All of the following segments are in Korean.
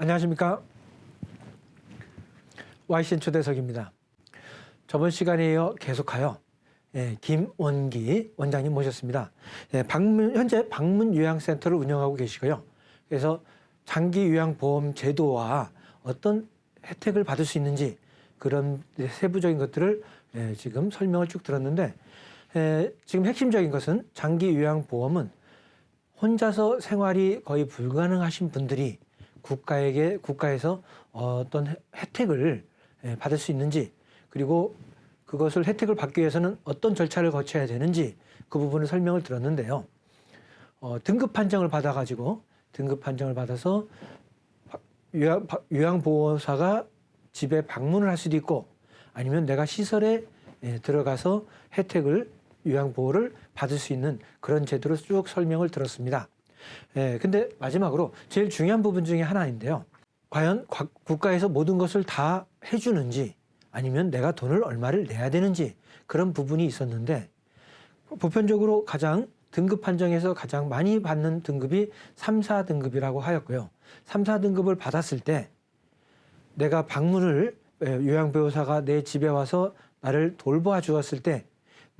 안녕하십니까. YCN 초대석입니다. 저번 시간에 이어 계속하여 예, 김원기 원장님 모셨습니다. 예, 방문, 현재 방문 요양센터를 운영하고 계시고요. 그래서 장기 요양보험 제도와 어떤 혜택을 받을 수 있는지 그런 세부적인 것들을 예, 지금 설명을 쭉 들었는데 예, 지금 핵심적인 것은 장기 요양보험은 혼자서 생활이 거의 불가능하신 분들이 국가에게 국가에서 어떤 혜- 혜택을 예, 받을 수 있는지 그리고 그것을 혜택을 받기 위해서는 어떤 절차를 거쳐야 되는지 그 부분을 설명을 들었는데요. 어, 등급 판정을 받아가지고 등급 판정을 받아서 바- 요양, 바- 요양보호사가 집에 방문을 할 수도 있고 아니면 내가 시설에 예, 들어가서 혜택을 요양보호를 받을 수 있는 그런 제도를 쭉 설명을 들었습니다. 예, 근데 마지막으로 제일 중요한 부분 중에 하나인데요. 과연 과- 국가에서 모든 것을 다 해주는지 아니면 내가 돈을 얼마를 내야 되는지 그런 부분이 있었는데 보편적으로 가장 등급 판정에서 가장 많이 받는 등급이 3, 4등급이라고 하였고요. 3, 4등급을 받았을 때 내가 방문을 예, 요양보호사가 내 집에 와서 나를 돌보아 주었을 때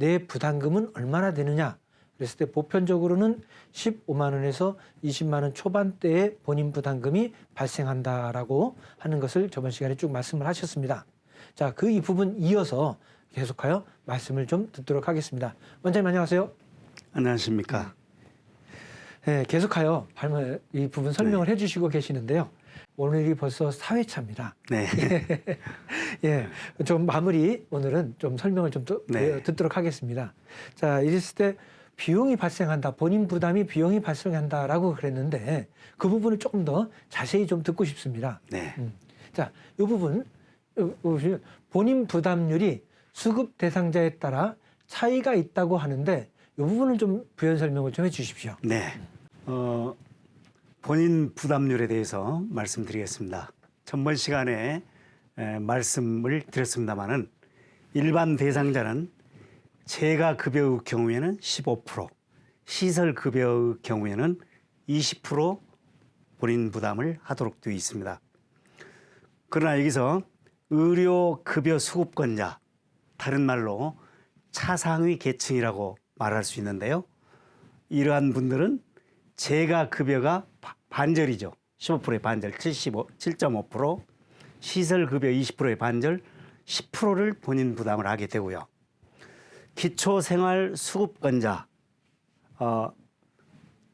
내 부담금은 얼마나 되느냐 그랬을 때 보편적으로는 15만 원에서 20만 원 초반대의 본인 부담금이 발생한다라고 하는 것을 저번 시간에 쭉 말씀을 하셨습니다. 자, 그 이 부분 이어서 계속하여 말씀을 좀 듣도록 하겠습니다. 원장님 안녕하세요. 안녕하십니까. 네, 계속하여 이 부분 설명을 해주시고 계시는데요. 오늘이 벌써 4회차입니다. 네. 예, 좀 마무리 오늘은 좀 설명을 좀 더, 네. 듣도록 하겠습니다. 자, 이랬을 때 비용이 발생한다, 본인 부담이 비용이 발생한다라고 그랬는데 그 부분을 조금 더 자세히 좀 듣고 싶습니다. 네. 음. 자, 이 부분 본인 부담률이 수급 대상자에 따라 차이가 있다고 하는데 이 부분을 좀 부연 설명을 좀 해주십시오. 네. 어, 본인 부담률에 대해서 말씀드리겠습니다. 전번 시간에 에, 말씀을 드렸습니다마는 일반 대상자는 재가 급여의 경우에는 15%, 시설 급여의 경우에는 20% 본인 부담을 하도록 되어 있습니다. 그러나 여기서 의료 급여 수급권자, 다른 말로 차상위 계층이라고 말할 수 있는데요. 이러한 분들은 재가 급여가 바- 반절이죠. 15%의 반절 75, 7.5%, 시설 급여 20%의 반절 10%를 본인 부담을 하게 되고요. 기초생활 수급권자 어,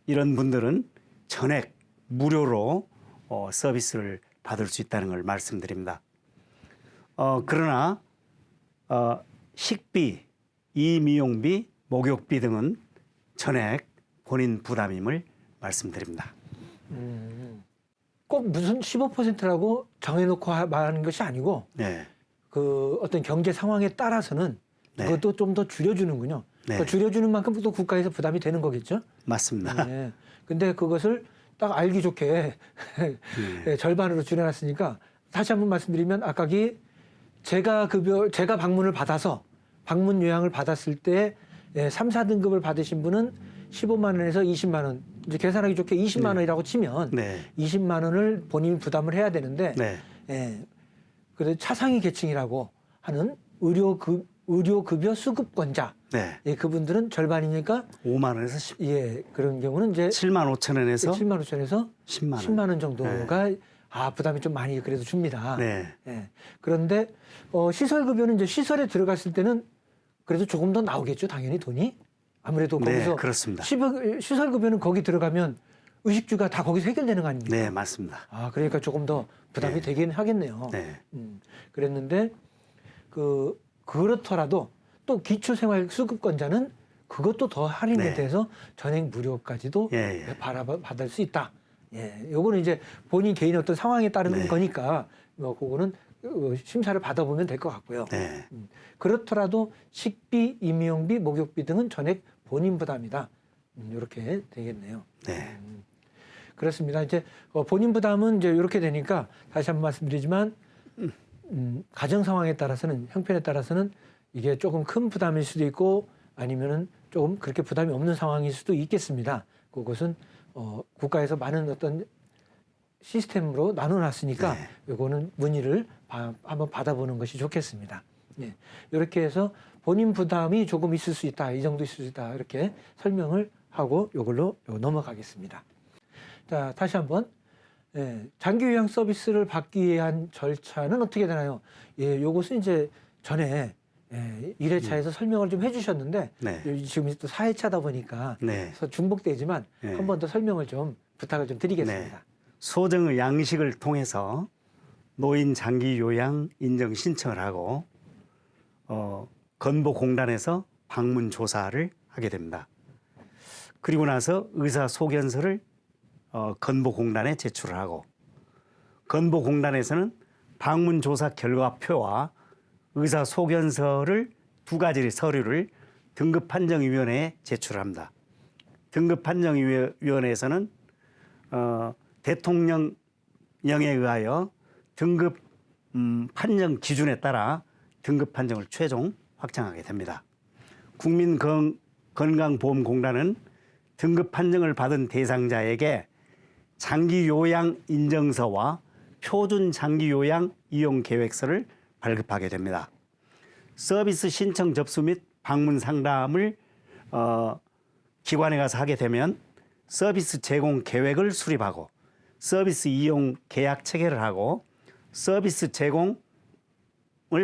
이런 분들은 전액 무료로 어, 서비스를 받을 수 있다는 걸 말씀드립니다. 어, 그러나 어, 식비, 이미용비, 목욕비 등은 전액 본인 부담임을 말씀드립니다. 꼭 무슨 15%라고 정해놓고 하- 말하는 것이 아니고 네, 그 어떤 경제 상황에 따라서는 네. 그것도 좀 더 줄여주는군요. 네. 그러니까 줄여주는 만큼 또 국가에서 부담이 되는 거겠죠. 맞습니다. 네. 근데 그것을 딱 알기 좋게 네, 절반으로 줄여놨으니까 다시 한번 말씀드리면 아까기 제가 급여 제가 방문을 받아서 방문 요양을 받았을 때 예, 3, 4등급을 받으신 분은 15만 원에서 20만 원 이제 계산하기 좋게 20만 원이라고 치면 네, 20만 원을 본인 부담을 해야 되는데 네, 예, 그래 차상위 계층이라고 하는 의료 급 의료 급여 수급권자 네. 예, 그분들은 절반이니까 5만 원에서 10, 예 그런 경우는 이제 7만 5천 원에서 7만 5천에서 10만 원. 10만 원 정도가 아 부담이 좀 많이 그래도 줍니다. 네, 예. 그런데 어, 시설 급여는 이제 시설에 들어갔을 때는 그래도 조금 더 나오겠죠, 당연히 돈이 아무래도 네, 거기서 그렇습니다. 시설, 시설 급여는 거기 들어가면 의식주가 다 거기서 해결되는 거 아닙니까? 네, 맞습니다. 아 그러니까 조금 더 부담이 네. 되긴 하겠네요. 네, 음, 그랬는데 그 그렇더라도 또 기초생활 수급권자는 그것도 더 할인이 네. 돼서 전액 무료까지도 예, 예. 받아 받을 수 있다. 예, 요거는 이제 본인 개인 어떤 상황에 따른 네. 거니까 뭐 그거는 어, 심사를 받아보면 될 것 같고요. 네, 음, 그렇더라도 식비, 임용비, 목욕비 등은 전액 본인 부담이다. 음, 이렇게 되겠네요. 네, 음, 그렇습니다. 이제 어, 본인 부담은 이제 이렇게 되니까 다시 한번 말씀드리지만 음, 가정 상황에 따라서는 형편에 따라서는 이게 조금 큰 부담일 수도 있고 아니면은 조금 그렇게 부담이 없는 상황일 수도 있겠습니다. 그것은 어, 국가에서 많은 어떤 시스템으로 나눠놨으니까 네. 요거는 문의를 바- 한번 받아보는 것이 좋겠습니다. 예. 이렇게 해서 본인 부담이 조금 있을 수 있다, 이 정도 있을 수 있다 이렇게 설명을 하고 요걸로 요 넘어가겠습니다. 자 다시 한번 예, 장기 요양 서비스를 받기 위한 절차는 어떻게 되나요? 예, 요것은 이제 전에 예, 1회차에서 설명을 좀 해주셨는데 네. 요- 지금 또 4회차다 보니까 네. 중복되지만 네. 한번 더 설명을 좀 부탁을 좀 드리겠습니다. 소정의 양식을 통해서 노인 장기 요양 인정 신청을 하고 어, 건보공단에서 방문 조사를 하게 됩니다. 그리고 나서 의사 소견서를 어, 건보공단에 제출을 하고 건보공단에서는 방문 조사 결과표와 의사 소견서를 두 가지 서류를 등급 판정위원회에 제출합니다. 등급 판정위원회에서는 어, 대통령령에 의하여 등급 음, 판정 기준에 따라 등급 판정을 최종 확정하게 됩니다. 국민건강보험공단은 등급 판정을 받은 대상자에게 장기 요양 인정서와 표준 장기 요양 이용 계획서를 발급하게 됩니다. 서비스 신청 접수 및 방문 상담을 어, 기관에 가서 하게 되면 서비스 제공 계획을 수립하고 서비스 이용 계약 체결을 하고 서비스 제공을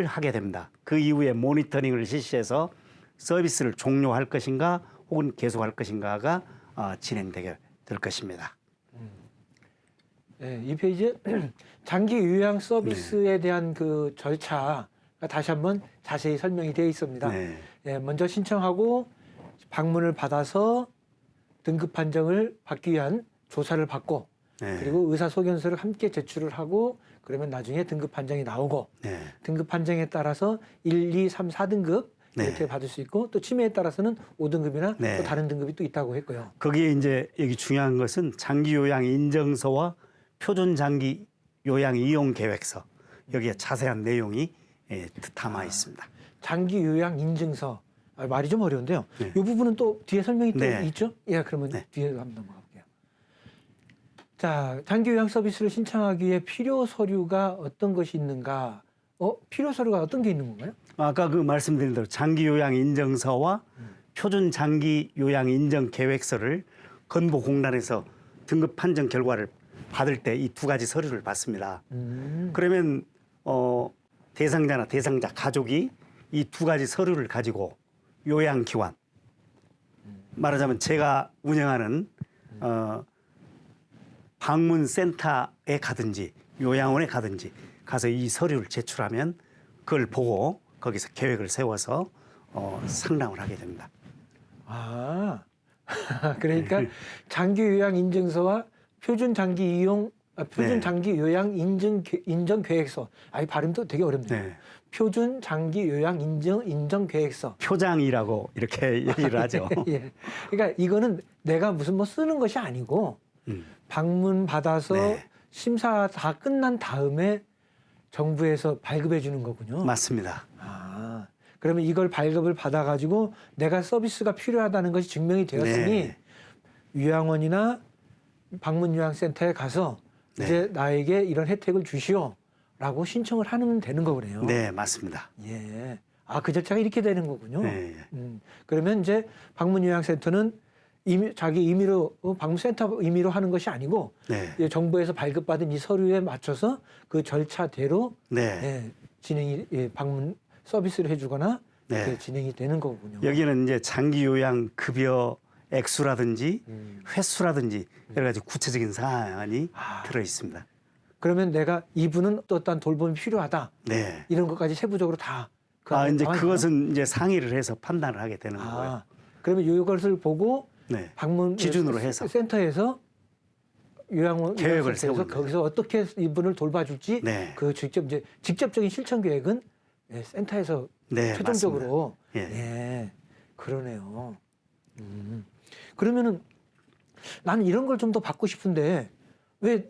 하게 됩니다. 그 이후에 모니터링을 실시해서 서비스를 종료할 것인가 혹은 계속할 것인가가 어, 진행되게 될 것입니다. 예, 이 페이지에 장기 요양 네. 서비스에 대한 그 절차가 다시 한번 자세히 설명이 되어 있습니다. 네. 예, 먼저 신청하고 방문을 받아서 등급 판정을 받기 위한 조사를 받고 네. 그리고 의사 소견서를 함께 제출을 하고 그러면 나중에 등급 판정이 나오고 네. 등급 판정에 따라서 1, 2, 3, 4등급 네. 이렇게 받을 수 있고 또 치매에 따라서는 5등급이나 네. 또 다른 등급이 또 있다고 했고요. 거기에 이제 여기 중요한 것은 장기 요양 인정서와 표준 장기 요양 이용 계획서 여기에 자세한 내용이 예, 담아 있습니다. 장기 요양 인증서 아, 말이 좀 어려운데요. 네. 이 부분은 또 뒤에 설명이 또 네. 있죠? 예, 그러면 네. 뒤에 한번 넘어가 볼게요. 자, 장기 요양 서비스를 신청하기 위해 필요 서류가 어떤 것이 있는가? 어, 필요 서류가 어떤 게 있는 건가요? 아까 그 말씀드린 대로 장기 요양 인정서와 표준 장기 요양 인정 계획서를 건보 공단에서 등급 판정 결과를 받을 때 이 두 가지 서류를 받습니다. 음, 그러면 어, 대상자나 대상자 가족이 이 두 가지 서류를 가지고 요양기관 말하자면 제가 운영하는 어, 방문센터에 가든지 요양원에 가든지 가서 이 서류를 제출하면 그걸 보고 거기서 계획을 세워서 어, 상담을 하게 됩니다. 아, 그러니까 장기 요양 인증서와 표준 장기 이용 아, 표준 네. 장기 요양 인증 계- 인정 계획서. 아, 이 발음도 되게 어렵네요. 네. 표준 장기 요양 인정 인정 계획서. 표장이라고 이렇게 얘기를 하죠. 예. 그러니까 이거는 내가 무슨 뭐 쓰는 것이 아니고 음. 방문 받아서 네. 심사 다 끝난 다음에 정부에서 발급해 주는 거군요. 맞습니다. 아, 그러면 이걸 발급을 받아 가지고 내가 서비스가 필요하다는 것이 증명이 되었으니 네. 요양원이나 방문 요양센터에 가서 네. 이제 나에게 이런 혜택을 주시오라고 신청을 하면 되는 거네요. 네, 맞습니다. 예. 아, 그 절차가 이렇게 되는 거군요. 네. 음, 그러면 이제 방문 요양센터는 임의, 자기 임의로 어, 방문센터 임의로 하는 것이 아니고 네. 이 정부에서 발급받은 이 서류에 맞춰서 그 절차대로 네. 예, 진행이 예, 방문 서비스를 해주거나 네. 이렇게 진행이 되는 거군요. 여기는 이제 장기 요양 급여 액수라든지 음. 횟수라든지 여러 가지 구체적인 사안이 아. 들어 있습니다. 그러면 내가 이분은 어떠한 돌봄이 필요하다 네. 이런 것까지 세부적으로 다. 그 아 안에 이제 있나요? 그것은 이제 상의를 해서 판단을 하게 되는 거고요. 아, 그러면 이것을 보고 네. 방문 기준으로 세- 해서. 센터에서 요양원 계획을 요양센터에서 세우는 거기서 어떻게 이분을 돌봐줄지 네. 그 직접 이제 직접적인 실천 계획은 예, 센터에서 네, 최종적으로 맞습니다. 예. 예, 그러네요. 음. 그러면은 나는 이런 걸 좀 더 받고 싶은데 왜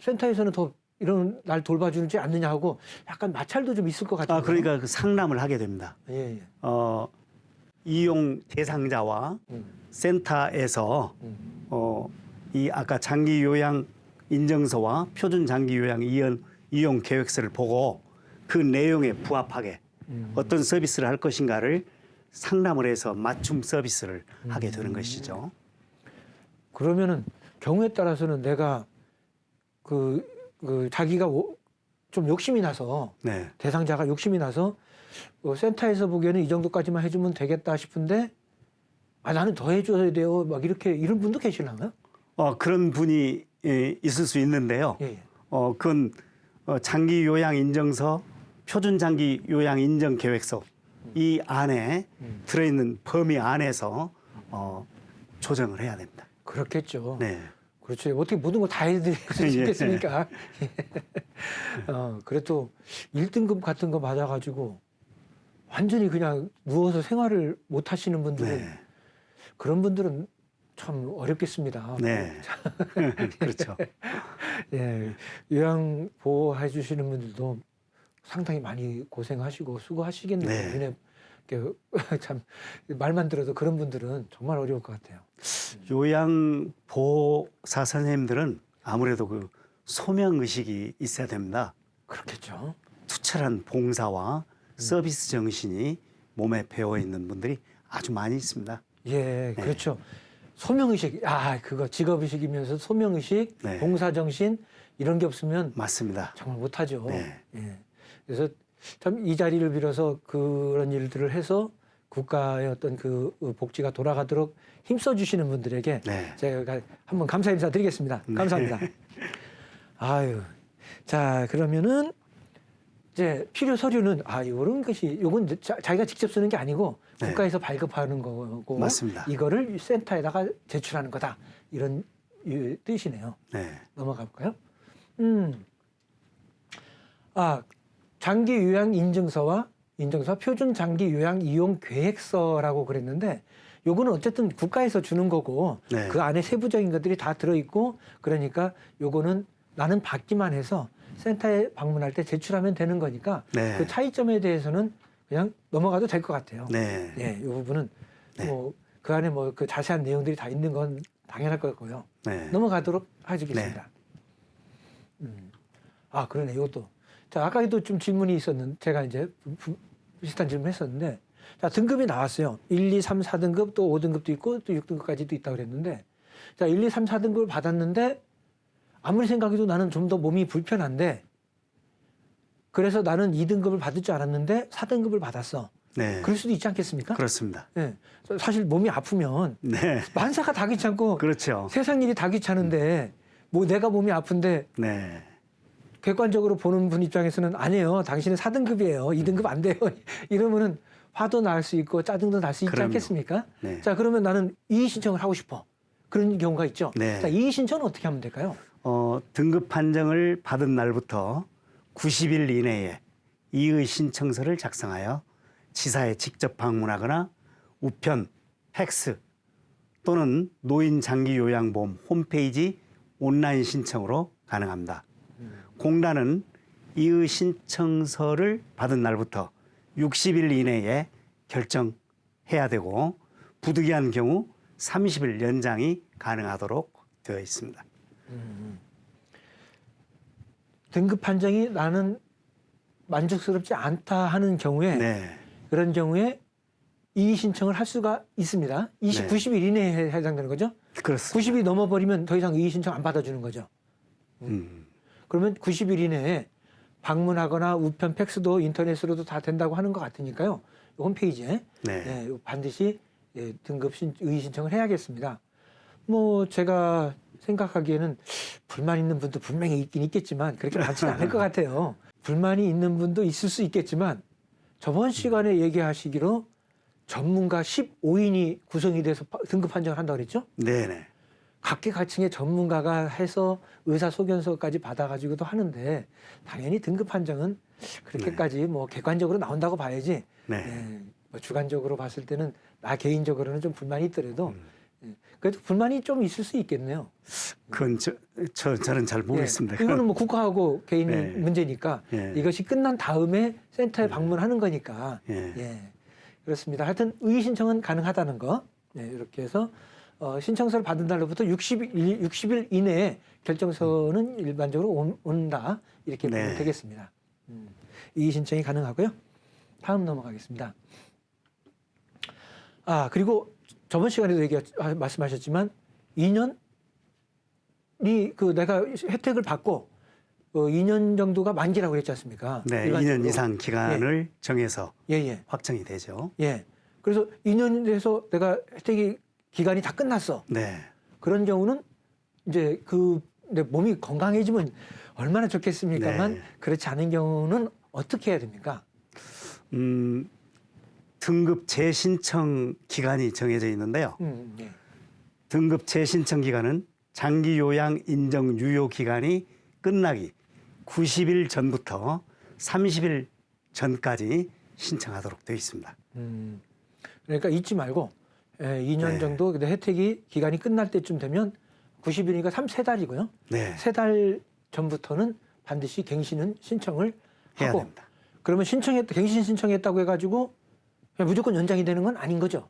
센터에서는 더 이런 날 돌봐주지 않느냐 하고 약간 마찰도 좀 있을 것 같아요. 아 그러니까 그 상담을 하게 됩니다. 예, 예. 어 이용 대상자와 음, 센터에서 음, 어 이 아까 장기 요양 인정서와 표준 장기 요양 이용, 이용 계획서를 보고 그 내용에 부합하게 어떤 서비스를 할 것인가를 상담을 해서 맞춤 서비스를 하게 되는 것이죠. 그러면은 경우에 따라서는 내가 그, 그 자기가 오- 좀 욕심이 나서 네. 대상자가 욕심이 나서 어, 센터에서 보기에는 이 정도까지만 해주면 되겠다 싶은데 아 나는 더 해줘야 돼요 막 이렇게 이런 분도 계시나요? 어, 그런 분이 예, 있을 수 있는데요. 예, 예. 어, 그건 어, 장기 요양 인정서, 표준 장기 요양 인정 계획서 이 안에 음. 들어있는 범위 안에서 어, 조정을 해야 됩니다. 그렇겠죠. 네. 그렇죠. 어떻게 모든 걸 다 해드릴 수 예. 있겠습니까? 어, 그래도 1등급 같은 거 맞아가지고 완전히 그냥 누워서 생활을 못 하시는 분들은 네. 그런 분들은 참 어렵겠습니다. 네. 그렇죠. 예, 요양 보호해 주시는 분들도 상당히 많이 고생하시고 수고하시겠네요. 네. 참 말만 들어도 그런 분들은 정말 어려울 것 같아요. 요양 보호사 선생님들은 아무래도 그 소명 의식이 있어야 됩니다. 그렇겠죠. 투철한 봉사와 서비스 정신이 몸에 배어 있는 분들이 아주 많이 있습니다. 예, 그렇죠. 소명 의식, 아, 그거 직업 의식이면서 소명 의식, 네. 봉사 정신, 이런 게 없으면 맞습니다. 정말 못하죠. 네. 예. 그래서 참 이 자리를 빌어서 그런 일들을 해서 국가의 어떤 그 복지가 돌아가도록 힘써 주시는 분들에게 네. 제가 한번 감사 인사 드리겠습니다. 감사합니다. 아유. 자, 그러면은 이제 필요 서류는 아, 이런 것이 요건 자, 자기가 직접 쓰는 게 아니고 네. 국가에서 발급하는 거고 맞습니다. 이거를 센터에다가 제출하는 거다. 이런 이 뜻이네요. 네. 넘어가 볼까요? 음. 아, 장기 요양 인증서와 인증서 표준 장기 요양 이용 계획서라고 그랬는데 요거는 어쨌든 국가에서 주는 거고 네. 그 안에 세부적인 것들이 다 들어 있고 그러니까 요거는 나는 받기만 해서 센터에 방문할 때 제출하면 되는 거니까 네. 그 차이점에 대해서는 그냥 넘어가도 될 것 같아요. 네. 예, 이 부분은 네. 뭐그 안에 뭐 그 자세한 내용들이 다 있는 건 당연할 거고요. 네. 넘어가도록 하겠습니다. 음. 아 그러네 이것도. 자 아까도 좀 질문이 있었는데 제가 이제 비슷한 질문 했었는데 자 등급이 나왔어요. 1, 2, 3, 4등급 또 5등급도 있고 또 6등급까지도 있다고 그랬는데 자 1, 2, 3, 4등급을 받았는데 아무리 생각해도 나는 좀 더 몸이 불편한데 그래서 나는 2등급을 받을 줄 알았는데 4등급을 받았어. 네. 그럴 수도 있지 않겠습니까? 그렇습니다. 예. 사실 몸이 아프면 네. 만사가 다 귀찮고 그렇죠. 세상 일이 다 귀찮은데 뭐 내가 몸이 아픈데 네. 객관적으로 보는 분 입장에서는 아니에요. 당신은 4등급이에요. 2등급 안 돼요. 이러면은 화도 날 수 있고 짜증도 날 수 있지 그럼요. 않겠습니까? 네. 자, 그러면 나는 이의 신청을 하고 싶어. 그런 경우가 있죠. 네. 자, 이의 신청은 어떻게 하면 될까요? 어, 등급 판정을 받은 날부터 90일 이내에 이의 신청서를 작성하여 지사에 직접 방문하거나 우편, 팩스 또는 노인 장기 요양보험 홈페이지 온라인 신청으로 가능합니다. 공단은 이의 신청서를 받은 날부터 60일 이내에 결정해야 되고 부득이한 경우 30일 연장이 가능하도록 되어 있습니다. 등급 판정이 나는 만족스럽지 않다 하는 경우에 네. 그런 경우에 이의 신청을 할 수가 있습니다. 20, 네. 90일 이내에 해당되는 거죠. 그렇습니다. 90이 넘어버리면 더 이상 이의 신청 안 받아주는 거죠. 음, 그러면 90일 이내에 방문하거나 우편 팩스도 인터넷으로도 다 된다고 하는 것 같으니까요. 홈페이지에 네. 예, 반드시 예, 등급 신, 의의 신청을 해야겠습니다. 뭐 제가 생각하기에는 불만 있는 분도 분명히 있긴 있겠지만 그렇게 많지는 않을 것 같아요. 불만이 있는 분도 있을 수 있겠지만 저번 시간에 얘기하시기로 전문가 15인이 구성이 돼서 파- 등급 판정을 한다고 그랬죠? 네네. 각계각층의 전문가가 해서 의사 소견서까지 받아가지고도 하는데 당연히 등급 판정은 그렇게까지 뭐 객관적으로 나온다고 봐야지. 네. 예, 뭐 주관적으로 봤을 때는 나 개인적으로는 좀 불만이 있더라도 음. 예, 그래도 불만이 좀 있을 수 있겠네요. 그건 저, 저 저는 잘 모르겠습니다. 예, 이거는 뭐 국가하고 개인 네. 문제니까 예. 이것이 끝난 다음에 센터에 방문하는 거니까 예. 예. 그렇습니다. 하여튼 의의 신청은 가능하다는 거. 네, 이렇게 해서 어, 신청서를 받은 날로부터 60일, 60일 이내에 결정서는 일반적으로 온, 온다 이렇게 보면 네. 되겠습니다. 음, 이 신청이 가능하고요. 다음 넘어가겠습니다. 아 그리고 저번 시간에도 얘기 말씀하셨지만 2년이 그 내가 혜택을 받고 어, 2년 정도가 만기라고 그랬지 않습니까? 네, 일반적으로. 2년 이상 기간을 정해서 예, 예, 확정이 되죠. 예. 그래서 2년에서 내가 혜택이 기간이 다 끝났어. 네. 그런 경우는 이제 그내 몸이 건강해지면 얼마나 좋겠습니까만 네. 그렇지 않은 경우는 어떻게 해야 됩니까? 음, 등급 재신청 기간이 정해져 있는데요. 음, 예. 등급 재신청 기간은 장기 요양 인정 유효 기간이 끝나기 90일 전부터 30일 전까지 신청하도록 되어 있습니다. 음, 그러니까 잊지 말고 예, 2년 네. 정도 근데 혜택이 기간이 끝날 때쯤 되면 90일이니까 3, 세 달이고요. 네, 세 달 전부터는 반드시 갱신은 신청을 해야 하고 됩니다. 그러면 신청했 갱신 신청했다고 해가지고 그냥 무조건 연장이 되는 건 아닌 거죠.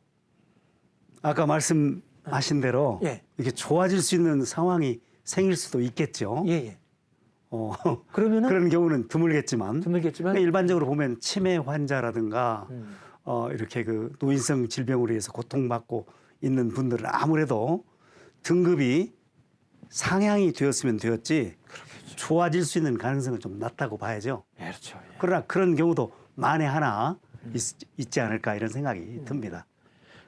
아까 말씀하신 대로 예. 이게 좋아질 수 있는 상황이 생길 수도 있겠죠. 예, 예. 어, 그러면은 그런 경우는 드물겠지만 드물겠지만 그러니까 일반적으로 보면 치매 환자라든가 음, 어, 이렇게 그 노인성 질병으로 해서 고통받고 있는 분들은 아무래도 등급이 상향이 되었으면 되었지 좋아질 수 있는 가능성은 좀 낮다고 봐야죠. 예, 그렇죠. 예. 그러나 그런 경우도 만에 하나 있, 지 않을까 이런 생각이 듭니다.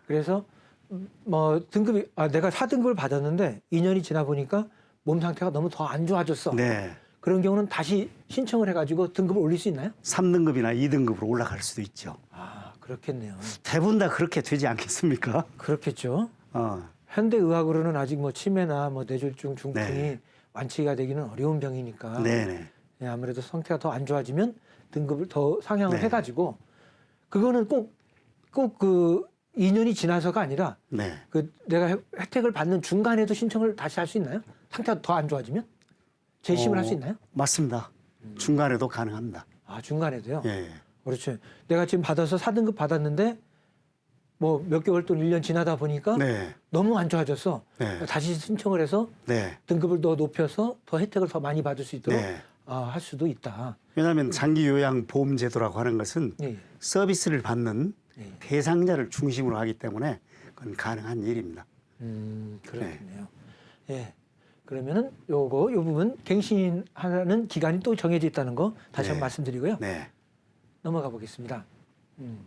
그래서 음, 뭐 등급이 아 내가 4등급을 받았는데 2년이 지나 보니까 몸 상태가 너무 더 안 좋아졌어. 네. 그런 경우는 다시 신청을 해가지고 등급을 올릴 수 있나요? 3등급이나 2등급으로 올라갈 수도 있죠. 아 그렇겠네요. 대부분 다 그렇게 되지 않겠습니까? 그렇겠죠. 어, 현대 의학으로는 아직 뭐 치매나 뭐 뇌졸중, 중풍이 네. 완치가 되기는 어려운 병이니까 네네. 예, 아무래도 상태가 더 안 좋아지면 등급을 더 상향을 네. 해가지고 그거는 꼭 꼭 그 2년이 지나서가 아니라 네. 그 내가 혜- 혜택을 받는 중간에도 신청을 다시 할 수 있나요? 상태가 더 안 좋아지면 재심을 어, 할수 있나요? 맞습니다. 중간에도 가능합니다. 아 중간에도요. 예. 예. 그렇죠. 내가 지금 받아서 4등급 받았는데 뭐 몇 개월 또는 1년 지나다 보니까 네. 너무 안 좋아졌어. 네. 다시 신청을 해서 네. 등급을 더 높여서 더 혜택을 더 많이 받을 수 있도록 네. 아, 할 수도 있다. 왜냐하면 장기 요양 보험 제도라고 하는 것은 예, 예. 서비스를 받는 예. 대상자를 중심으로 하기 때문에 그건 가능한 일입니다. 음, 그렇겠네요. 예. 그러면은 요거 요 부분 갱신하는 기간이 또 정해져 있다는 거 다시 네. 한번 말씀드리고요. 네. 넘어가 보겠습니다. 음.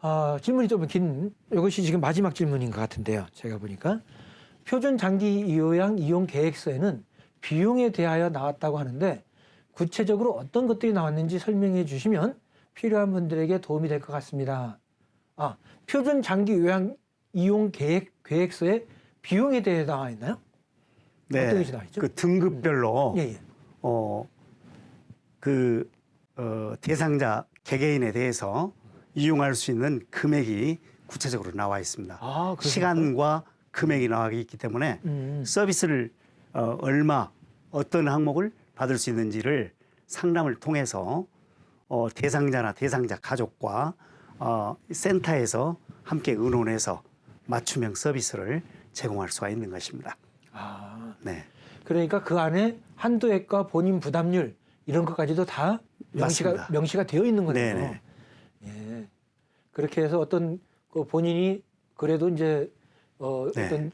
아, 질문이 좀 긴, 이것이 지금 마지막 질문인 것 같은데요. 제가 보니까. 표준 장기 요양 이용 계획서에는 비용에 대하여 나왔다고 하는데 구체적으로 어떤 것들이 나왔는지 설명해 주시면 필요한 분들에게 도움이 될 것 같습니다. 아, 표준 장기 요양 이용 계획, 계획서에 비용에 대해 나와 있나요? 어떤 것이 나와 있죠? 그 등급별로 예, 예. 어, 그 어, 대상자 개개인에 대해서 이용할 수 있는 금액이 구체적으로 나와 있습니다. 아? 시간과 금액이 나와 있기 때문에 음. 서비스를 어, 얼마 어떤 항목을 받을 수 있는지를 상담을 통해서 어, 대상자나 대상자 가족과 어, 센터에서 함께 의논해서 맞춤형 서비스를 제공할 수가 있는 것입니다. 아, 네. 그러니까 그 안에 한도액과 본인 부담률 이런 것까지도 다 명시가 맞습니다. 명시가 되어 있는 거네요. 네네. 예. 그렇게 해서 어떤 그 본인이 그래도 이제 어, 네. 어떤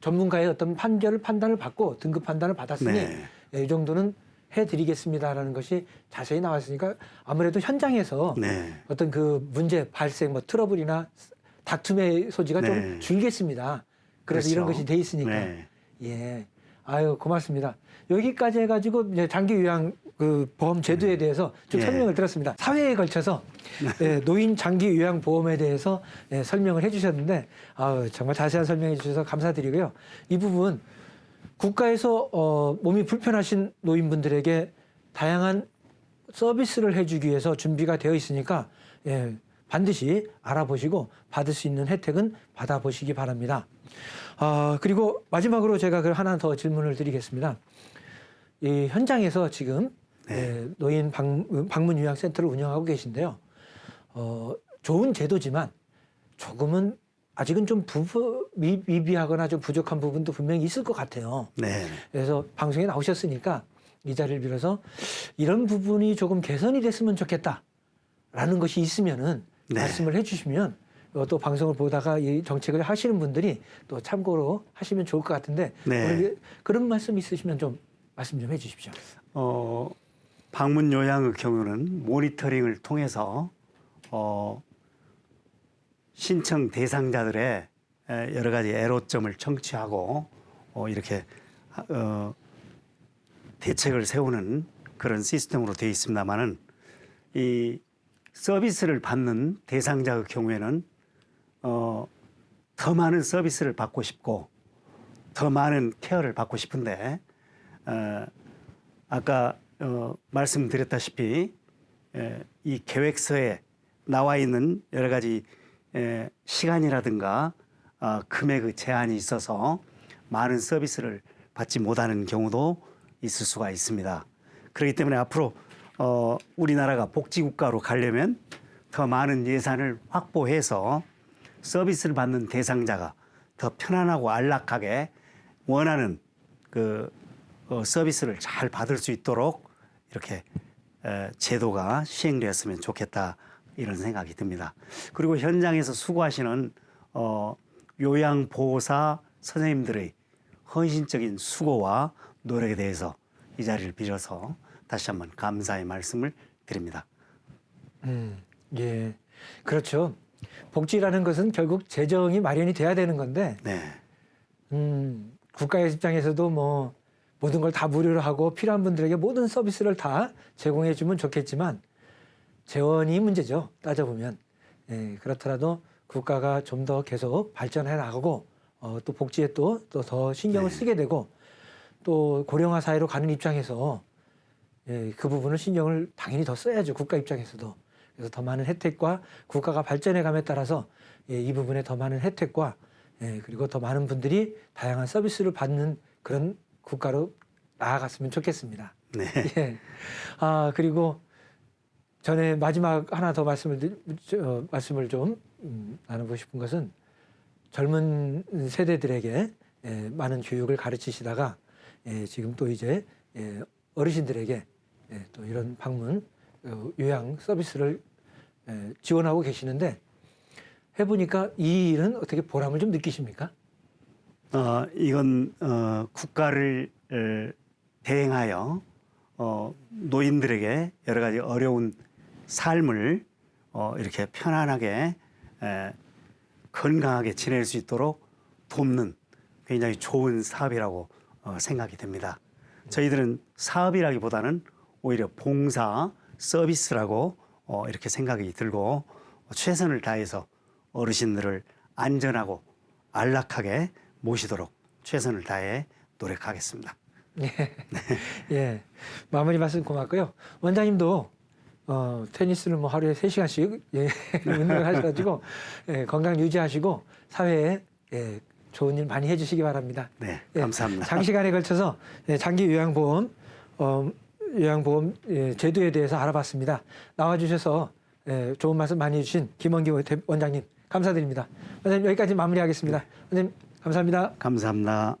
전문가의 어떤 판결을 판단을 받고 등급 판단을 받았으니 네. 예, 이 정도는 해드리겠습니다라는 것이 자세히 나왔으니까 아무래도 현장에서 네. 어떤 그 문제 발생 뭐 트러블이나 다툼의 소지가 좀 네. 줄겠습니다. 그래서 이런 그렇죠. 것이 돼 있으니까. 네. 예. 아유, 고맙습니다. 여기까지 해가지고 이제 장기 요양 그 보험 제도에 대해서 좀 예. 설명을 들었습니다. 사회에 걸쳐서 예, 노인 장기 요양 보험에 대해서 예, 설명을 해주셨는데 아유, 정말 자세한 설명해 주셔서 감사드리고요. 이 부분 국가에서 어, 몸이 불편하신 노인분들에게 다양한 서비스를 해주기 위해서 준비가 되어 있으니까 예, 반드시 알아보시고 받을 수 있는 혜택은 받아보시기 바랍니다. 아, 그리고 마지막으로 제가 그 하나 더 질문을 드리겠습니다. 이 현장에서 지금 예, 노인 방, 방문 요양 센터를 운영하고 계신데요. 어, 좋은 제도지만 조금은 아직은 좀 부부 미, 미비하거나 좀 부족한 부분도 분명히 있을 것 같아요. 네. 그래서 방송에 나오셨으니까 이 자리를 빌어서 이런 부분이 조금 개선이 됐으면 좋겠다라는 것이 있으면은 네. 말씀을 해주시면 어, 또 방송을 보다가 이 정책을 하시는 분들이 또 참고로 하시면 좋을 것 같은데 네. 그런 말씀 있으시면 좀 말씀 좀 해주십시오. 어, 방문 요양의 경우는 모니터링을 통해서 어, 신청 대상자들의 에, 여러 가지 애로점을 청취하고 어, 이렇게 어, 대책을 세우는 그런 시스템으로 되어 있습니다만은 이 서비스를 받는 대상자의 경우에는 어, 더 많은 서비스를 받고 싶고 더 많은 케어를 받고 싶은데 어, 아까 어, 말씀드렸다시피 에, 이 계획서에 나와 있는 여러 가지 에, 시간이라든가 어, 금액의 제한이 있어서 많은 서비스를 받지 못하는 경우도 있을 수가 있습니다. 그렇기 때문에 앞으로 어, 우리나라가 복지국가로 가려면 더 많은 예산을 확보해서 서비스를 받는 대상자가 더 편안하고 안락하게 원하는 그 어, 서비스를 잘 받을 수 있도록 이렇게 에, 제도가 시행되었으면 좋겠다 이런 생각이 듭니다. 그리고 현장에서 수고하시는 어, 요양보호사 선생님들의 헌신적인 수고와 노력에 대해서 이 자리를 빌어서 다시 한번 감사의 말씀을 드립니다. 음, 예, 그렇죠. 복지라는 것은 결국 재정이 마련이 돼야 되는 건데, 네, 음, 국가의 입장에서도 뭐 모든 걸 다 무료로 하고 필요한 분들에게 모든 서비스를 다 제공해 주면 좋겠지만 재원이 문제죠. 따져보면. 예, 그렇더라도 국가가 좀 더 계속 발전해 나가고 어, 또 복지에 또또더 신경을 네. 쓰게 되고 또 고령화 사회로 가는 입장에서 예, 그 부분을 신경을 당연히 더 써야죠. 국가 입장에서도. 그래서 더 많은 혜택과 국가가 발전해 감에 따라서 예, 이 부분에 더 많은 혜택과 예, 그리고 더 많은 분들이 다양한 서비스를 받는 그런 국가로 나아갔으면 좋겠습니다. 네, 예. 아 그리고 전에 마지막 하나 더 말씀을 드- 저, 말씀을 좀 음, 나누고 싶은 것은 젊은 세대들에게 예, 많은 교육을 가르치시다가 예, 지금 또 이제 예, 어르신들에게 예, 또 이런 방문 어, 요양 서비스를 예, 지원하고 계시는데 해보니까 이 일은 어떻게 보람을 좀 느끼십니까? 어, 이건 어, 국가를 에, 대행하여 어, 노인들에게 여러 가지 어려운 삶을 어, 이렇게 편안하게 에, 건강하게 지낼 수 있도록 돕는 굉장히 좋은 사업이라고 어, 생각이 됩니다. 저희들은 사업이라기보다는 오히려 봉사 서비스라고 어, 이렇게 생각이 들고 최선을 다해서 어르신들을 안전하고 안락하게 모시도록 최선을 다해 노력하겠습니다. 예. 마무리 말씀 고맙고요. 원장님도 어, 테니스를 뭐 하루에 세시간씩 예, 운동을 하셔가지고 예, 건강 유지하시고 사회에 예, 좋은 일 많이 해주시기 바랍니다. 네, 예, 감사합니다. 장시간에 걸쳐서 예, 장기 요양보험 어, 요양보험 예, 제도에 대해서 알아봤습니다. 나와주셔서 예, 좋은 말씀 많이 해주신 김원기 대- 원장님 감사드립니다. 원장님 여기까지 마무리하겠습니다. 원장님 감사합니다. 감사합니다.